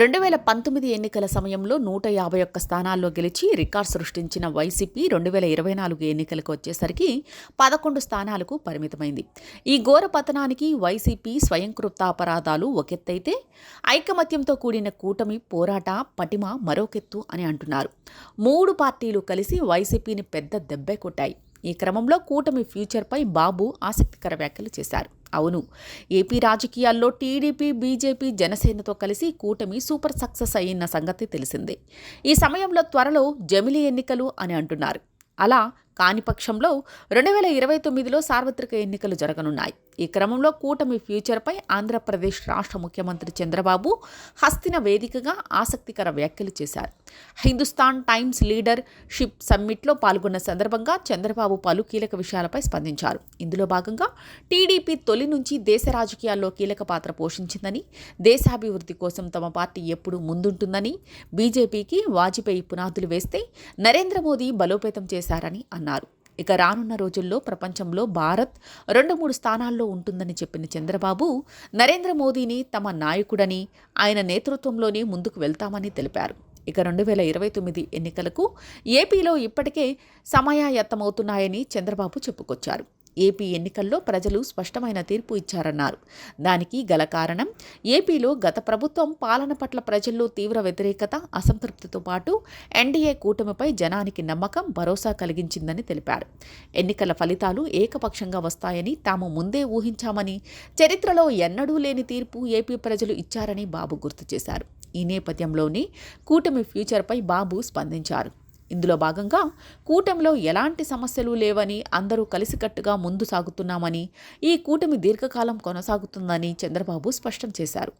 రెండు వేల పంతొమ్మిది ఎన్నికల సమయంలో నూట యాభై ఒక్క స్థానాల్లో గెలిచి రికార్డ్ సృష్టించిన వైసీపీ రెండు వేల ఇరవై నాలుగు ఎన్నికలకు వచ్చేసరికి పదకొండు స్థానాలకు పరిమితమైంది. ఈ ఘోర పతనానికి వైసీపీ స్వయంకృతాపరాధాలు ఒకెత్తైతే ఐకమత్యంతో కూడిన కూటమి పోరాట పటిమ మరోకెత్తు అని అంటున్నారు. మూడు పార్టీలు కలిసి వైసీపీని పెద్ద దెబ్బే కొట్టాయి. ఈ క్రమంలో కూటమి ఫ్యూచర్పై బాబు ఆసక్తికర వ్యాఖ్యలు చేశారు. అవును ఏపీ రాజకీయాల్లో టీడీపీ బీజేపీ జనసేనతో కలిసి కూటమి సూపర్ సక్సెస్ అయిన సంగతి తెలిసిందే. ఈ సమయంలో త్వరలో జమిలి ఎన్నికలు అని అంటున్నారు. అలా కాని పక్షంలో రెండు వేల ఇరవై తొమ్మిదిలో సార్వత్రిక ఎన్నికలు జరగనున్నాయి. ఈ క్రమంలో కూటమి ఫ్యూచర్పై ఆంధ్రప్రదేశ్ రాష్ట్ర ముఖ్యమంత్రి చంద్రబాబు హస్తిన వేదికగా ఆసక్తికర వ్యాఖ్యలు చేశారు. హిందుస్థాన్ టైమ్స్ లీడర్ షిప్ సమ్మిట్లో పాల్గొన్న సందర్భంగా చంద్రబాబు పలు కీలక విషయాలపై స్పందించారు. ఇందులో భాగంగా టీడీపీ తొలి నుంచి దేశ రాజకీయాల్లో కీలక పాత్ర పోషించిందని దేశాభివృద్ధి కోసం తమ పార్టీ ఎప్పుడూ ముందుంటుందని బీజేపీకి వాజ్పేయి పునాదులు వేస్తే నరేంద్ర మోదీ బలోపేతం చేశారని అన్నారు. ఇక రానున్న రోజుల్లో ప్రపంచంలో భారత్ రెండు మూడు స్థానాల్లో ఉంటుందని చెప్పిన చంద్రబాబు నరేంద్ర మోదీని తమ నాయకుడని ఆయన నేతృత్వంలోనే ముందుకు వెళ్తామని తెలిపారు. ఇక రెండు వేల ఇరవై తొమ్మిది ఎన్నికలకు ఏపీలో ఇప్పటికే సమయాయత్తమవుతున్నాయని చంద్రబాబు చెప్పుకొచ్చారు. ఏపీ ఎన్నికల్లో ప్రజలు స్పష్టమైన తీర్పు ఇచ్చారన్నారు. దానికి గల కారణం ఏపీలో గత ప్రభుత్వం పాలన పట్ల ప్రజల్లో తీవ్ర వ్యతిరేకత అసంతృప్తితో పాటు ఎన్డీఏ కూటమిపై జనానికి నమ్మకం భరోసా కలిగించిందని తెలిపారు. ఎన్నికల ఫలితాలు ఏకపక్షంగా వస్తాయని తాము ముందే ఊహించామని చరిత్రలో ఎన్నడూ లేని తీర్పు ఏపీ ప్రజలు ఇచ్చారని బాబు గుర్తు చేశారు. ఈ నేపథ్యంలోనే కూటమి ఫ్యూచర్పై బాబు స్పందించారు. ఇందులో భాగంగా కూటమిలో ఎలాంటి సమస్యలు లేవని అందరూ కలిసికట్టుగా ముందు సాగుతున్నామని ఈ కూటమి దీర్ఘకాలం కొనసాగుతుందని చంద్రబాబు స్పష్టం చేశారు.